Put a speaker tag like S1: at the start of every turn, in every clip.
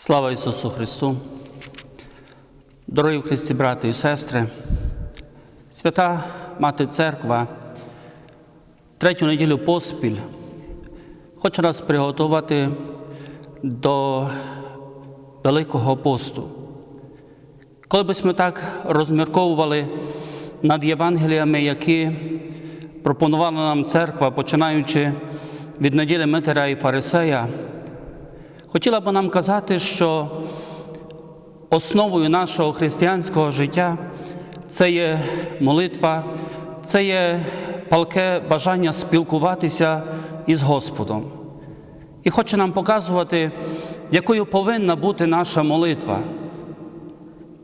S1: Слава Ісусу Христу! Дорогі в Христі, брати і сестри, свята Мати Церква, третю неділю поспіль хоче нас приготувати до Великого посту. Коли б ми так розмірковували над Євангеліями, які пропонувала нам церква, починаючи від неділі Митера і Фарисея, хотіла б нам казати, що основою нашого християнського життя це є молитва, це є палке бажання спілкуватися із Господом. І хоче нам показувати, якою повинна бути наша молитва.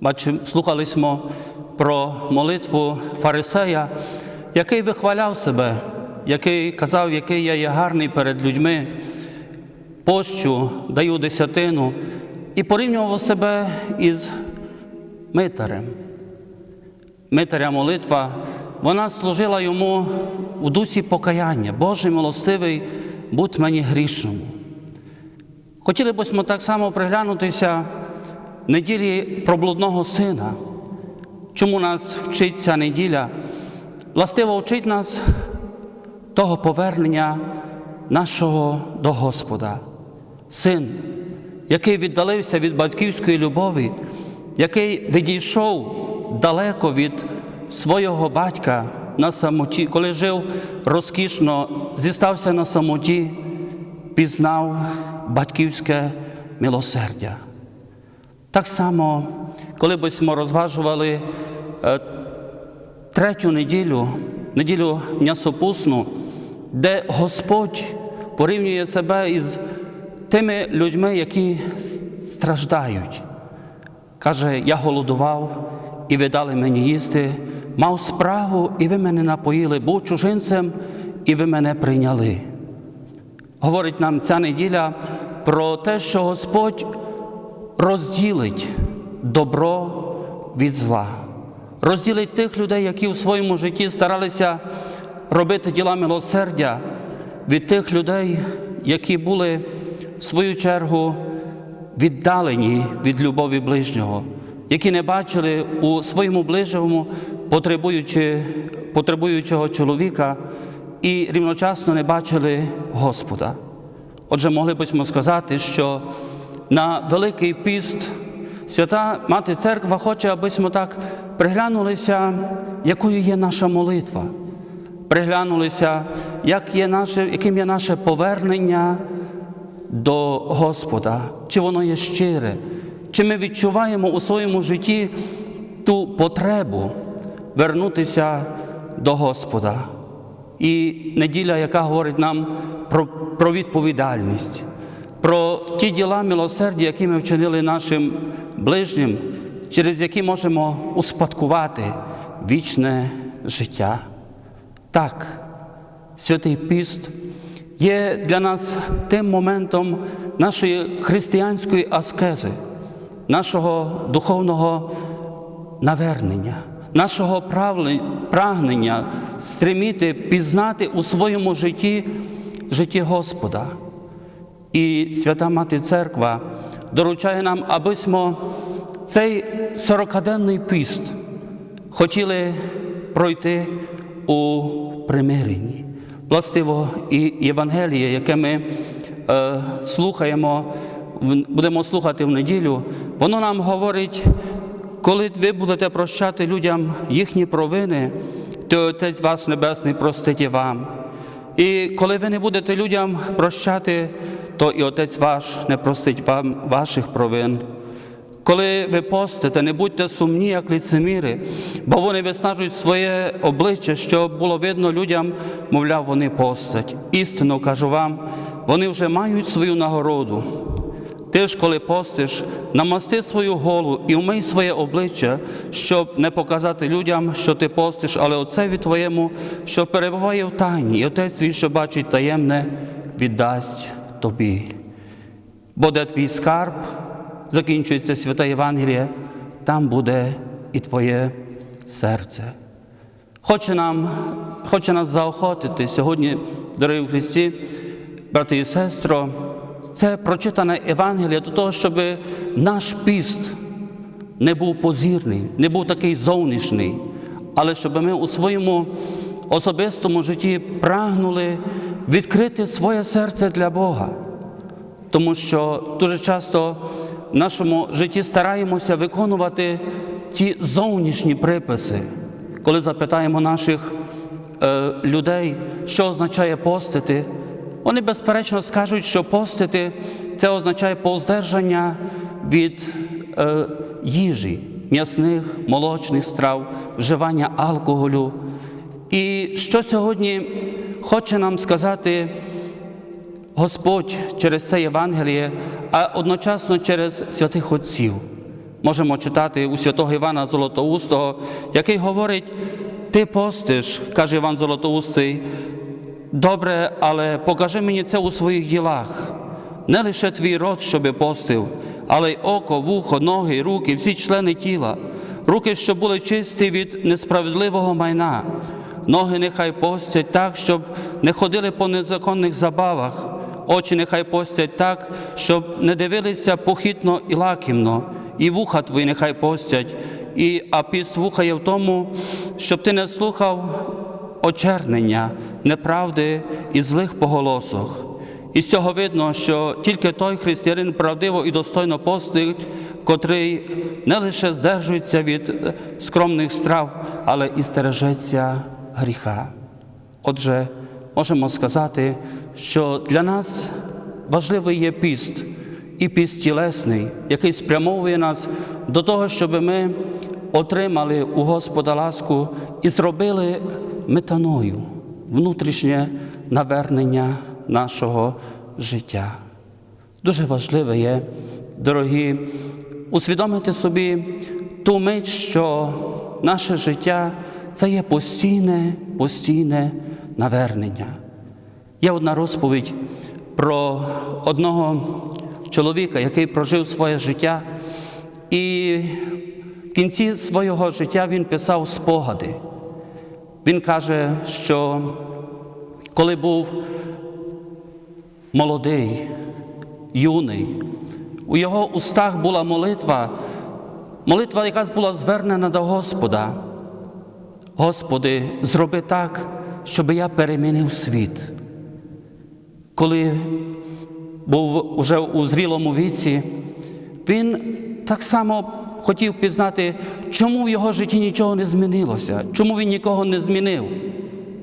S1: Бачимо, слухали ми про молитву Фарисея, який вихваляв себе, який казав, який я є гарний перед людьми, пощу, даю десятину, і порівнював себе із митарем. Митаря молитва, вона служила йому в дусі покаяння. Боже милостивий, будь мені грішному. Хотіли б ми так само приглянутися неділі про блудного сина. Чому нас вчить ця неділя? Властиво вчить нас того повернення нашого до Господа. Син, який віддалився від батьківської любові, який відійшов далеко від свого батька на самоті, коли жив розкішно, зістався на самоті, пізнав батьківське милосердя. Так само, коли б ми розважували е, третю неділю, неділю м'ясопусну, де Господь порівнює себе із тими людьми, які страждають. Каже, я голодував, і ви дали мені їсти, мав справу, і ви мене напоїли, був чужинцем, і ви мене прийняли. Говорить нам ця неділя про те, що Господь розділить добро від зла, розділить тих людей, які в своєму житті старалися робити діла милосердя, від тих людей, які були свою чергу віддалені від любові ближнього, які не бачили у своєму ближньому потребуючи, потребуючого чоловіка і рівночасно не бачили Господа. Отже, могли б сказати, що на Великий піст свята Мати Церква хоче, аби ми так приглянулися, якою є наша молитва, приглянулися, як є наше, яким є наше повернення до Господа, чи воно є щире, чи ми відчуваємо у своєму житті ту потребу вернутися до Господа. І неділя, яка говорить нам про, про відповідальність, про ті діла милосердя, які ми вчинили нашим ближнім, через які можемо успадкувати вічне життя. Так, святий піст є для нас тим моментом нашої християнської аскези, нашого духовного навернення, нашого прагнення стреміти пізнати у своєму житті житті Господа. І свята Мати Церква доручає нам, аби цей сорокаденний піст хотіли пройти у примиренні. Властиво, і Євангеліє, яке ми е, слухаємо, будемо слухати в неділю, воно нам говорить, коли ви будете прощати людям їхні провини, то Отець ваш Небесний простить і вам. І коли ви не будете людям прощати, то і Отець ваш не простить вам ваших провин. Коли ви постите, не будьте сумні, як ліцеміри, бо вони виснажують своє обличчя, щоб було видно людям, мовляв, вони постать. Істинно кажу вам, вони вже мають свою нагороду. Ти ж, коли постиш, намасти свою голову і вмий своє обличчя, щоб не показати людям, що ти постиш, але Отцеві твоєму, що перебуває в тайні, і Отець свій, що бачить таємне, віддасть тобі. Бо де твій скарб, закінчується свята Євангелія, там буде і твоє серце. Хоче нам, хоче нас заохотити сьогодні, дорогі в Христі, брати і сестро, це прочитане Євангеліє до того, щоб наш піст не був позірний, не був такий зовнішній, але щоб ми у своєму особистому житті прагнули відкрити своє серце для Бога. Тому що дуже часто в нашому житті стараємося виконувати ті зовнішні приписи, коли запитаємо наших е, людей, що означає постити, вони безперечно скажуть, що постити це означає повздержання від е, їжі, м'ясних, молочних страв, вживання алкоголю. І що сьогодні хоче нам сказати Господь через це Євангеліє, а одночасно через святих Отців. Можемо читати у святого Івана Золотоустого, який говорить: Ти постиш, каже Іван Золотоустий, добре, але покажи мені це у своїх ділах. Не лише твій рот, щоби постив, але й око, вухо, ноги, руки, всі члени тіла, руки, щоб були чисті від несправедливого майна. Ноги нехай постять так, щоб не ходили по незаконних забавах, очі нехай постять так, щоб не дивилися похитно і лакімно, і вуха твої нехай постять, і, а піст вуха є в тому, щоб ти не слухав очернення, неправди і злих поголосок. І з цього видно, що тільки той християнин правдиво і достойно постить, котрий не лише здержується від е, скромних страв, але і стережеться гріха. Отже, можемо сказати, що для нас важливий є піст, і піст тілесний, який спрямовує нас до того, щоб ми отримали у Господа ласку і зробили метаною внутрішнє навернення нашого життя. Дуже важливе є, дорогі, усвідомити собі ту мить, що наше життя це є постійне, постійне навернення. Є одна розповідь про одного чоловіка, який прожив своє життя, і в кінці свого життя він писав спогади. Він каже, що коли був молодий, юний, у його устах була молитва, молитва, яка була звернена до Господа. Господи, зроби так, щоб я перемінив світ. Коли був уже у зрілому віці, він так само хотів пізнати, чому в його житті нічого не змінилося, чому він нікого не змінив,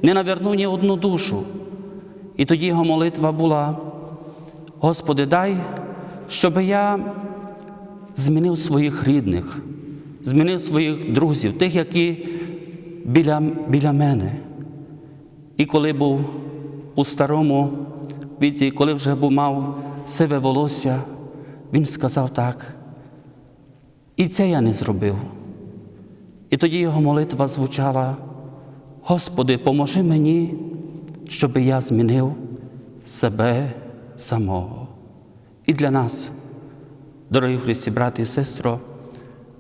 S1: не навернув ні одну душу. І тоді його молитва була: Господи, дай, щоб я змінив своїх рідних, змінив своїх друзів, тих, які біля, біля мене. І коли був у старому віці, коли вже був мав сиве волосся, він сказав так. І це я не зробив. І тоді його молитва звучала: Господи, поможи мені, щоб я змінив себе самого. І для нас, дорогі Христі, брати і сестро,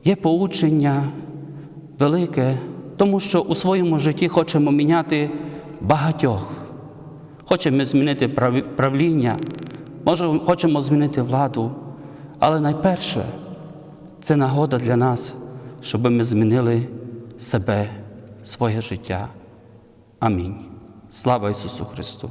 S1: є поучення велике, тому що у своєму житті хочемо міняти багатьох. Хочемо змінити правління, може, хочемо змінити владу, але найперше це нагода для нас, щоб ми змінили себе, своє життя. Амінь. Слава Ісусу Христу!